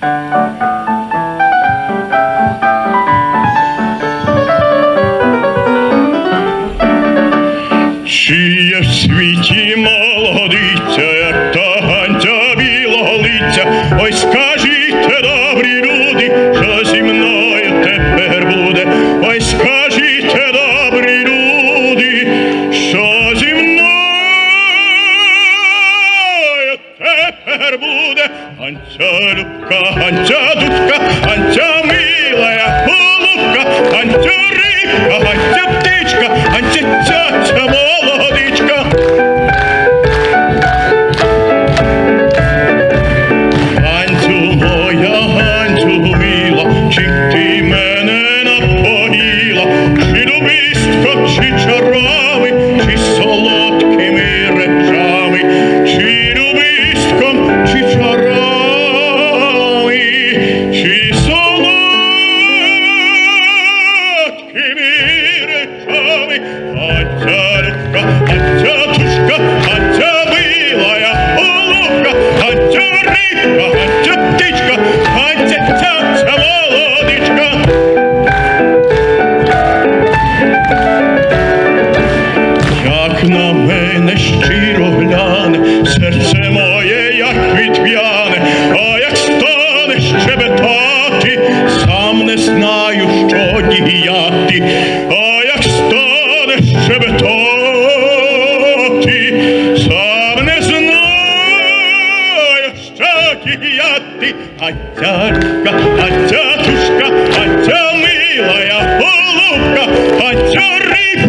Чи в світі молодиця, як та ганця білого лиця? Ой, скажіть, добрі люди, що зі мною тепер буде? Тепер буде? Ганця любка, ганця дудка, гляне, серце моє, як відв'яне, а як стане щебетати, сам не знаю, що діяти, а як стане щебетати, сам не знаю, що діяти, а тярка, а тятушка, а ця милая голубка, а ця рибка,